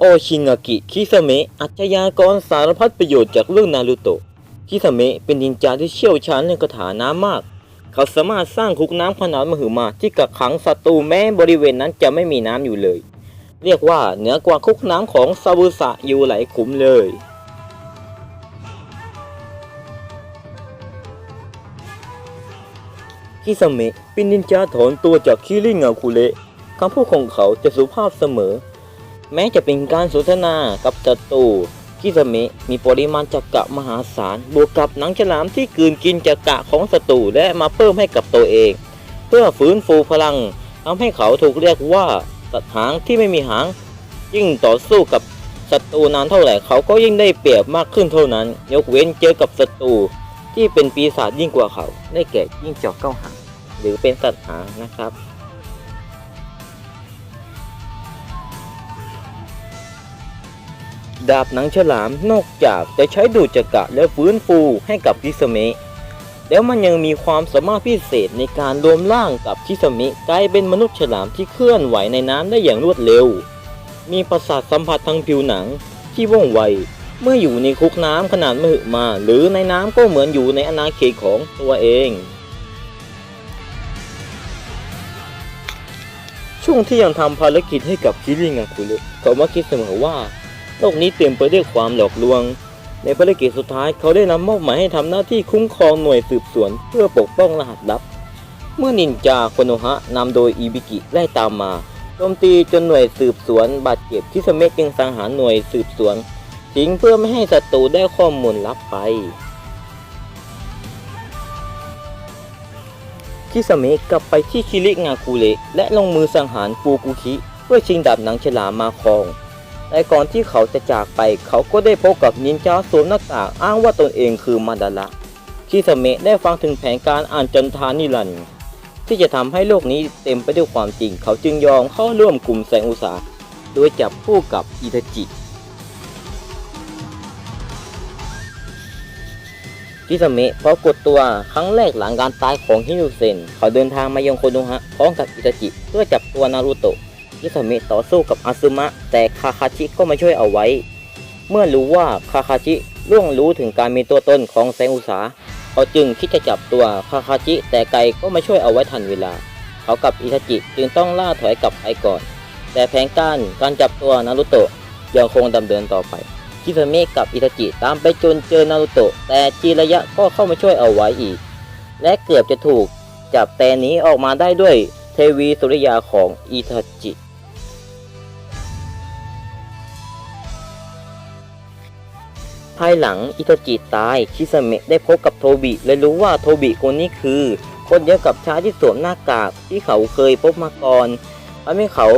โอชิงากิ คิสเมะ อัจฉริยากรสารพัดประโยชน์จากเรื่องนารูโตะ คิสเมะเป็นนินจาที่เชี่ยวชาญเรื่องคาถาน้ำมาก เขาสามารถสร้างคุกน้ำขนาดมหึมาที่กักขังศัตรูแม้บริเวณนั้นจะไม่มีน้ำอยู่เลย เรียกว่าเหนือกว่าคุกน้ำของซาบุสะอยู่หลายขุมเลยคิสเมะเป็นนินจาถอนตัวจากคิริงาคุเระคำพูดของเขาจะสุภาพเสมอ แม้จะเป็นการสนทนากับศัตรูคิสเมะมีปริมาณจักระมหาศาล บวกกับหนังฉลามที่กืนกินจักระของศัตรูและมาเพิ่มให้กับตัวเอง เพื่อฟื้นฟูพลังทำให้เขาถูกเรียกว่าสัตว์หางที่ไม่มีหาง ยิ่งต่อสู้กับศัตรูนานเท่าไหร่เขาก็ยิ่งได้เปรียบมากขึ้นเท่านั้น ยกเว้นเจอกับศัตรูที่เป็นปีศาจยิ่งกว่าเขา ได้แก่ยิ่งจอกเก้าหางหรือเป็นสัตว์หางนะครับ ดาบหนังฉลามนอกจากจะใช้ดูดจักระและฟื้นฟูให้กับคิสเมะแล้วมันยังมีความสามารถพิเศษในการรวมร่างกับคิสเมะกลายเป็นมนุษย์ฉลามที่เคลื่อนไหวในน้ำได้อย่างรวดเร็ว มีประสาทสัมผัสทางผิวหนังที่ว่องไว เมื่ออยู่ในคุกน้ำขนาดมหึมา หรือในน้ำก็เหมือนอยู่ในอาณาเขตของตัวเองช่วงที่ยังทำภารกิจให้กับคิริงาคุรุเขามักคิดเสมอว่า โลกนี้เต็มไปด้วยความหลอกลวง ในภารกิจสุดท้ายเขาได้นำมอบหมายให้ทำหน้าที่คุ้มครองหน่วยสืบสวน เพื่อปกป้องรหัสลับ เมื่อนินจาโคโนฮะนำโดยอิบิกิไล่ตามมาโจมตีจนหน่วยสืบสวนบาดเจ็บที่สเมกจึงสังหารหน่วยสืบสวนทิ้งเพื่อไม่ให้ศัตรูได้ข้อมูลลับไปคิสเมะกลับไปที่คิริงาคุเระและลงมือสังหารฟูกุคิเพื่อชิงดาบหนังฉลามมาครอง แต่ก่อนที่เขาจะจากไป เขาก็ได้พบกับนินจาสวมหน้ากากอ้างว่าตนเองคือมาดาระคิสเมะได้ฟังถึงแผนการอ่านจันทานิรันดร์ที่จะทำให้โลกนี้เต็มไปด้วยความจริง เขาจึงยอมเข้าร่วมกลุ่มแสงอุตสาหโดยจับคู่กับอิทจิคิสเมะพอกดตัวครั้งแรกหลังการตายของฮิรุเซน เขาเดินทางมายังโคโนฮะพร้อมกับอิตาจิเพื่อจับตัวนารูโตะ คิสเมะต่อสู้กับอาซึมะ แต่คาคาชิก็มาช่วยเอาไว้ เมื่อรู้ว่าคาคาชิล่วงรู้ถึงการมีตัวตนของแสงอุสาเขาจึงคิดจะจับตัวคาคาชิ แต่ไกก็มาช่วยเอาไว้ทันเวลา เขากับอิทาจิจึงต้องล่าถอยกลับไปก่อน แต่แผนการการจับตัวนารูโตะยังคงดำเนินต่อไปคิสเมะกับอิทาจิตามไปจนเจอนารูโตะแต่จิระยะก็เข้ามาช่วยเอาไว้อีก และเกือบจะถูกจับแต่นี้ออกมาได้ด้วยเทวีสุริยาของอิทาจิ ภายหลังอิทาจิตายคิสเมะได้พบกับโทบิและรู้ว่าโทบิคนนี้คือคนเดียวกับชายที่สวมหน้ากากที่เขาเคยพบมาก่อนทำให้เขา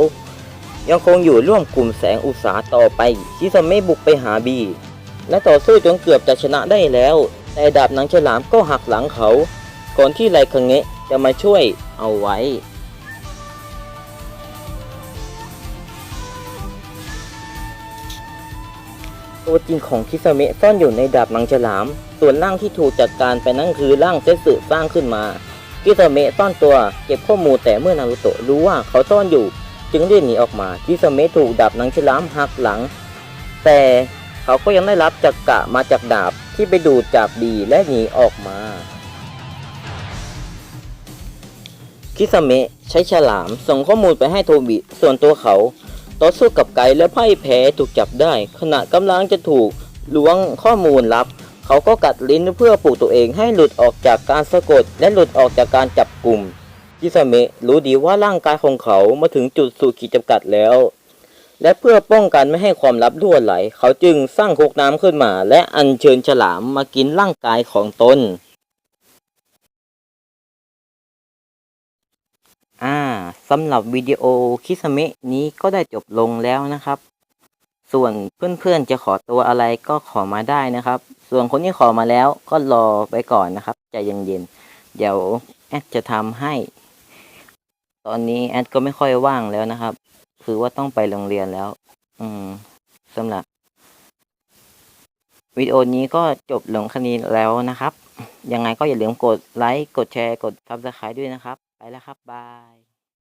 ยังคงอยู่ร่วมกลุ่มแสงอุตสาต่อไปชิซเมะบุกไปหาบี และต่อสู้จนเกือบจะชนะได้แล้ว แต่ดาบหนังฉลามก็หักหลังเขา ก่อนที่ไรคังเงะจะมาช่วยเอาไว้ ตัวจริงของคิสเมะซ่อนอยู่ในดาบหนังฉลาม ส่วนร่างที่ถูกจัดการไปนั่นคือร่างเซสึสร้างขึ้นมาคิสเมะซ่อนตัวเก็บข้อมูลแต่เมื่อนารุโตะรู้ว่าเขาซ่อนอยู่ จึงได้หนีออกมาคิสเมะถูกดาบหนังฉลามหักหลัง แต่เขาก็ยังได้รับจักกะมาจากดาบที่ไปดูดจากบีและหนีออกมาคิสเมะใช้ฉลามส่งข้อมูลไปให้โทบิส่วนตัวเขา ต่อสู้กับไก่และพ่ายแพ้ถูกจับได้ ขณะกำลังจะถูกล้วงข้อมูลลับ เขาก็กัดลิ้นเพื่อปลุกตัวเองให้หลุดออกจากการสะกด และหลุดออกจากการจับกลุ่มคิสเมะรู้ดีว่าร่างกายของเขามาถึงจุดสุดขีดจำกัดแล้ว และเพื่อป้องกันไม่ให้ความลับรั่วไหล เขาจึงสร้างคุกน้ำขึ้นมา และอัญเชิญฉลามมากินร่างกายของตน สำหรับวิดีโอคิสเมะนี้ก็ได้จบลงแล้วนะครับ ส่วนเพื่อนๆจะขอตัวอะไรก็ขอมาได้นะครับ ส่วนคนที่ขอมาแล้วก็รอไปก่อนนะครับใจเย็นๆเดี๋ยวแอดจะทำให้ ตอนนี้แอดก็ไม่ค่อยว่างแล้วนะครับ คือว่าต้องไปโรงเรียนแล้ว อืมสำหรับวิดีโอนี้ก็จบลงแค่นี้แล้วนะครับ ยังไงก็อย่าลืมกดไลค์ กดแชร์ กด Subscribe ด้วยนะครับ ไปแล้วครับ บาย